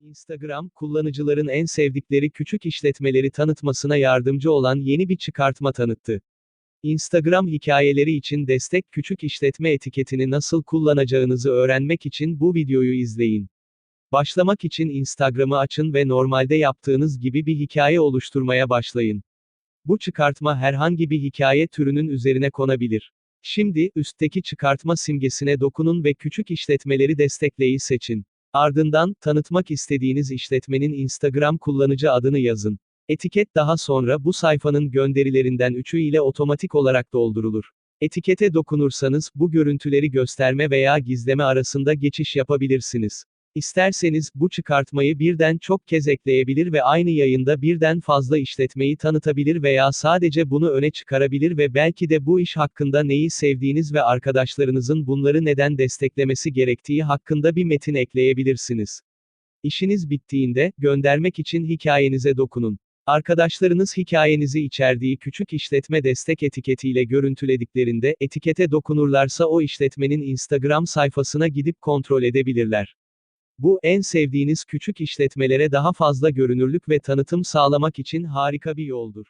Instagram, kullanıcıların en sevdikleri küçük işletmeleri tanıtmasına yardımcı olan yeni bir çıkartma tanıttı. Instagram hikayeleri için destek küçük işletme etiketini nasıl kullanacağınızı öğrenmek için bu videoyu izleyin. Başlamak için Instagram'ı açın ve normalde yaptığınız gibi bir hikaye oluşturmaya başlayın. Bu çıkartma herhangi bir hikaye türünün üzerine konabilir. Şimdi, üstteki çıkartma simgesine dokunun ve küçük işletmeleri destekleyi seçin. Ardından, tanıtmak istediğiniz işletmenin Instagram kullanıcı adını yazın. Etiket daha sonra bu sayfanın gönderilerinden üçü ile otomatik olarak doldurulur. Etikete dokunursanız, bu görüntüleri gösterme veya gizleme arasında geçiş yapabilirsiniz. İsterseniz, bu çıkartmayı birden çok kez ekleyebilir ve aynı yayında birden fazla işletmeyi tanıtabilir veya sadece bunu öne çıkarabilir ve belki de bu iş hakkında neyi sevdiğiniz ve arkadaşlarınızın bunları neden desteklemesi gerektiği hakkında bir metin ekleyebilirsiniz. İşiniz bittiğinde, göndermek için hikayenize dokunun. Arkadaşlarınız hikayenizi içerdiği küçük işletme destek etiketiyle görüntülediklerinde, etikete dokunurlarsa o işletmenin Instagram sayfasına gidip kontrol edebilirler. Bu, en sevdiğiniz küçük işletmelere daha fazla görünürlük ve tanıtım sağlamak için harika bir yoldur.